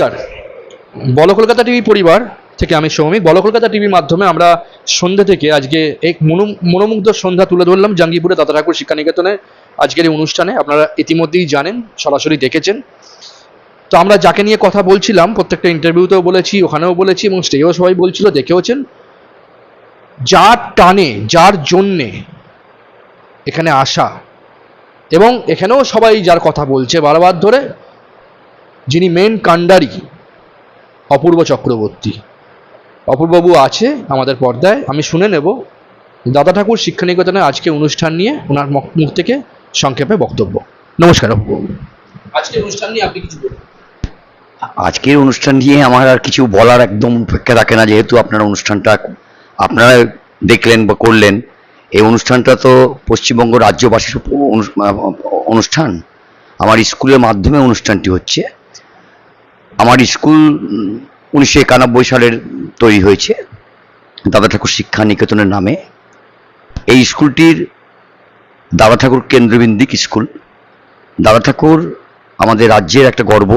নমস্কার। বল কলকাতা টিভি পরিবার থেকে আমি সৌমিক। বল কলকাতা টিভির মাধ্যমে আমরা সন্ধ্যে থেকে আজকে এক মনোমুগ্ধ সন্ধ্যা তুলে ধরলাম জাঙ্গিপুরে দাদা ঠাকুর শিক্ষা নিকেতনে আজকের এই অনুষ্ঠানে। আপনারা ইতিমধ্যেই জানেন, সরাসরি দেখেছেন। তো আমরা যাকে নিয়ে কথা বলছিলাম, প্রত্যেকটা ইন্টারভিউতেও বলেছি, ওখানেও বলেছি এবং স্টেজেও সবাই বলছিল, দেখেওছেন। যার টানে, যার জন্যে এখানে আসা এবং এখানেও সবাই যার কথা বলছে বারবার ধরে যিনি মেন কাণ্ডারি অপূর্ব চক্রবর্তী। অপূর্ববাবু আছে আমাদের পর্দায় আমি শুনে নেব। দাদা ঠাকুর শিক্ষানিকেতনের আজকে অনুষ্ঠান নিয়ে ওনার মুখ থেকে সংক্ষেপে বক্তব্য। নমস্কার অপূর্ববাবু আজকের অনুষ্ঠান নিয়ে আপনি কিছু বলুন। আজকের অনুষ্ঠান নিয়ে আমার আর কিছু বলার একদম অপেক্ষা রাখে না যেহেতু আপনার অনুষ্ঠানটা আপনারা দেখলেন বা করলেন। এই অনুষ্ঠানটা তো পশ্চিমবঙ্গ রাজ্যবাসীর অনুষ্ঠান। আমার স্কুলের মাধ্যমে অনুষ্ঠানটি হচ্ছে। আমার স্কুল উনিশশো একানব্বই সালের তৈরি হয়েছে দাদা ঠাকুর শিক্ষা নিকেতনের নামে। এই স্কুলটির দাদা ঠাকুর কেন্দ্রবিন্দিক স্কুল। দাদা ঠাকুর আমাদের রাজ্যের একটা গর্ব।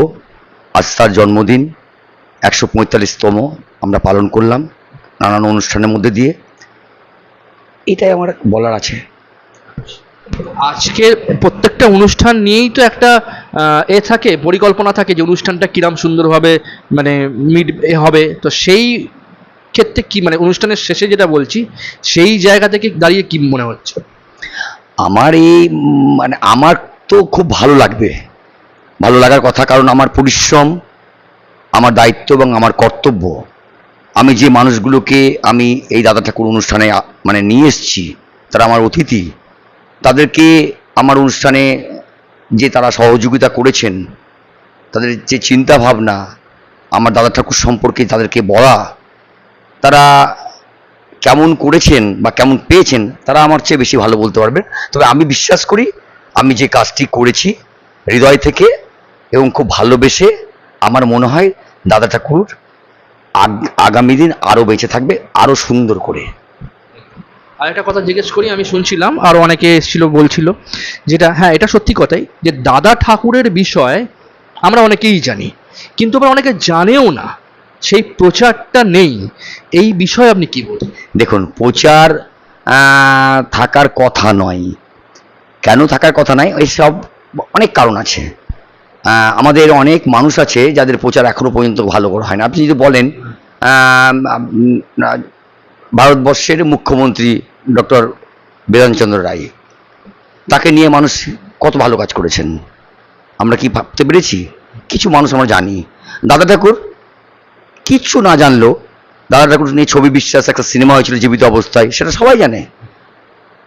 আজ তার জন্মদিন, একশো পঁয়তাল্লিশতম আমরা পালন করলাম নানান অনুষ্ঠানের মধ্যে দিয়ে। এটাই আমার বলার আছে। আজকে প্রত্যেকটা অনুষ্ঠান নিয়েই তো একটা এ থাকে, পরিকল্পনা থাকে যে অনুষ্ঠানটা কিরাম সুন্দরভাবে মানে মিড, এ হবে। তো সেই ক্ষেত্রে কি মানে অনুষ্ঠানের শেষে যেটা বলছি, সেই জায়গা থেকে দাঁড়িয়ে কি মনে হচ্ছে? আমার এই মানে আমার তো খুব ভালো লাগবে। ভালো লাগার কথা, কারণ আমার পরিশ্রম, আমার দায়িত্ব এবং আমার কর্তব্য। আমি যে মানুষগুলোকে আমি এই দাদা ঠাকুর অনুষ্ঠানে মানে নিয়ে এসেছি, তারা আমার অতিথি, তাদেরকে আমার অনুষ্ঠানে যে তারা সহযোগিতা করেছেন, তাদের যে চিন্তা ভাবনা আমার দাদা ঠাকুর সম্পর্কে তাদেরকে বলা, তারা কেমন করেছেন বা কেমন পেয়েছেন, তারা আমার চেয়ে বেশি ভালো বলতে পারবে। তবে আমি বিশ্বাস করি, আমি যে কাজটি করেছি, হৃদয় থেকে এবং খুব ভালোবেসে আমার মনে হয় দাদা ঠাকুর আগ- আগামী দিন আরও বেঁচে থাকবে, আরও সুন্দর করে। আরেকটা কথা জিজ্ঞেস করি, আমি শুনছিলাম, আর অনেকে এসেছিল, বলছিল যেটা হ্যাঁ এটা সত্যি কথাই যে দাদা ঠাকুরের বিষয় আমরা অনেকেই জানি, কিন্তু আবার অনেকে জানেও না, সেই প্রচারটা নেই। এই বিষয়ে আপনি কি বলবেন? দেখুন, প্রচার থাকার কথা নয়। কেন থাকার কথা নয়? এইসব অনেক কারণ আছে। আমাদের অনেক মানুষ আছে যাদের প্রচার এখনও পর্যন্ত ভালো করে হয় না। আপনি যদি বলেন ভারতবর্ষের মুখ্যমন্ত্রী ডক্টর বেদান্তচন্দ্র রায়। তাকে নিয়ে মানুষ কত ভালো কাজ করেছেন। আমরা কি ভাবতে পেরেছি? কিছু মানুষ আমরা জানি। দাদা ঠাকুর কিচ্ছু না জানলেও দাদা ঠাকুর নিয়ে ছবি বিশ্বাস, একটা সিনেমা হয়েছিল জীবিত অবস্থায়, সেটা সবাই জানে।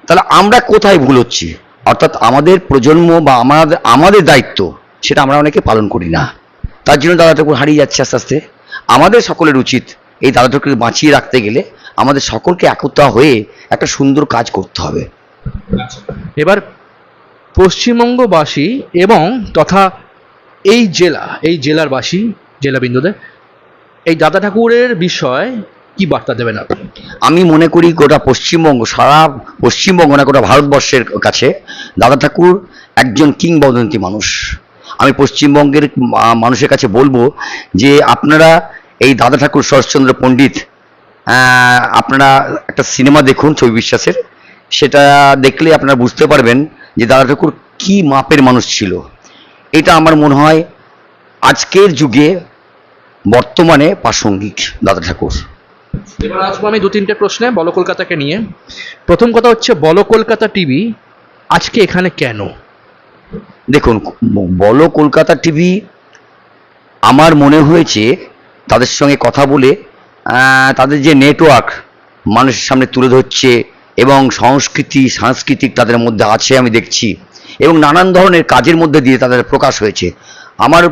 তাহলে আমরা কোথায় ভুল হচ্ছি? অর্থাৎ আমাদের প্রজন্ম বা আমাদের আমাদের দায়িত্ব, সেটা আমরা অনেকে পালন করি না। তার জন্য দাদা ঠাকুর হারিয়ে যাচ্ছে আস্তে আস্তে। আমাদের সকলের উচিত এই দাদা ঠাকুরকে বাঁচিয়ে রাখতে গেলে আমাদের সকলকে একতা হয়ে একটা সুন্দর কাজ করতে হবে। এবার পশ্চিমবঙ্গবাসী এবং তথা এই জেলা এই জেলার বাসী জেলা বিন্দুদের এই দাদা ঠাকুরের বিষয় কি বার্তা দেবেন আপনি? আমি মনে করি গোটা পশ্চিমবঙ্গ সারা পশ্চিমবঙ্গ না গোটা ভারতবর্ষের কাছে দাদা ঠাকুর একজন কিংবদন্তি মানুষ। আমি পশ্চিমবঙ্গের মানুষের কাছে বলব যে আপনারা এই দাদা ঠাকুর শরৎচন্দ্র পণ্ডিত আপনারা একটা সিনেমা দেখুন ছবি বিশ্বাসের। সেটা দেখলে আপনারা বুঝতে পারবেন যে দাদা ঠাকুর কি মাপের মানুষ ছিল। এটা আমার মনে হয় আজকের যুগে বর্তমানে প্রাসঙ্গিক দাদা ঠাকুর। এবার আসব আমি দু তিনটে প্রশ্নে বলো কলকাতাকে নিয়ে। প্রথম কথা হচ্ছে বলো কলকাতা টিভি আজকে এখানে কেন? দেখুন বলো কলকাতা টিভি আমার মনে হয়েছে তাদের সঙ্গে কথা বলে তাদের যে নেটওয়ার্ক মানুষের সামনে তুলে ধরছে এবং সংস্কৃতি, সাংস্কৃতিক তাদের মধ্যে আছে আমি দেখছি এবং নানান ধরনের কাজের মধ্যে দিয়ে তাদের প্রকাশ হয়েছে। আমার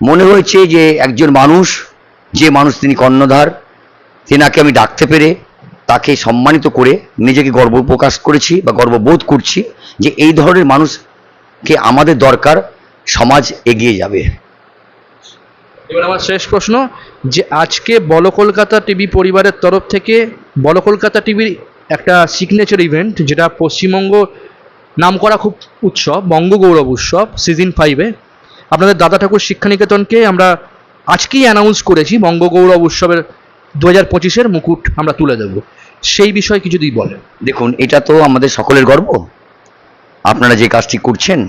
মনে হয়েছে যে একজন মানুষ, যে মানুষ তিনি কর্ণধার, তেনাকে আমি ডাকতে পেরে তাকে সম্মানিত করে নিজেকে গর্ব প্রকাশ করেছি বা গর্ববোধ করছি যে এই ধরনের মানুষকে আমাদের দরকার সমাজ এগিয়ে যাবে। এবার আমার শেষ প্রশ্ন, যে আজকে বলো কলকাতা টিভি পরিবারের তরফ থেকে বলো কলকাতা টিভির একটা সিগনেচার ইভেন্ট যেটা পশ্চিমবঙ্গ নাম করা খুব উৎসব বঙ্গগৌরব উৎসব সিজন ফাইভে আপনাদের দাদা ঠাকুর শিক্ষানিকেতনকে আমরা আজকেই অ্যানাউন্স করেছি বঙ্গগৌরব উৎসবের দু হাজার পঁচিশের মুকুট আমরা তুলে দেব। সেই বিষয়ে কিছু যদি বলেন। দেখুন, এটা তো আমাদের সকলের গর্ব। আপনারা যে কাজটি করছেন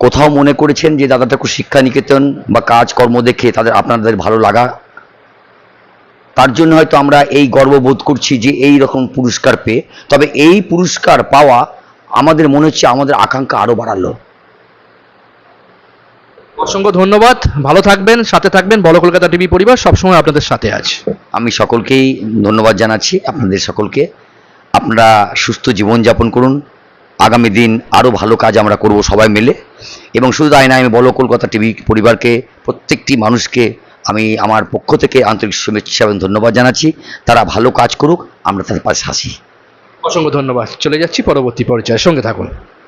কোথাও মনে করেছেন যে দাদা ঠাকুর শিক্ষা নিকেতন বা কাজকর্ম দেখে তাদের আপনাদের ভালো লাগা? তার জন্য হয়তো আমরা এই গর্ববোধ করছি যে এই রকম পুরস্কার পেয়ে। তবে এই পুরস্কার পাওয়া আমাদের মনে হচ্ছে আমাদের আকাঙ্ক্ষা আরও বাড়ালো। অসংখ্য ধন্যবাদ। ভালো থাকবেন সাথে থাকবেন বড় কলকাতা টিভি পরিবার সবসময় আপনাদের সাথে আছে। আমি সকলকেই ধন্যবাদ জানাচ্ছি আপনাদের সকলকে। আপনারা সুস্থ জীবনযাপন করুন। আগামী দিন আরও ভালো কাজ আমরা করব সবাই মিলে। এবং শুধু তাই না, আমি বলো কলকাতা টিভি পরিবারকে, প্রত্যেকটি মানুষকে আমি আমার পক্ষ থেকে আন্তরিক শুভেচ্ছা এবং ধন্যবাদ জানাচ্ছি। তারা ভালো কাজ করুক, আমরা তাদের পাশে হাসি অসংখ্য ধন্যবাদ। চলে যাচ্ছি পরবর্তী পর্যায়ের সঙ্গে থাকুন।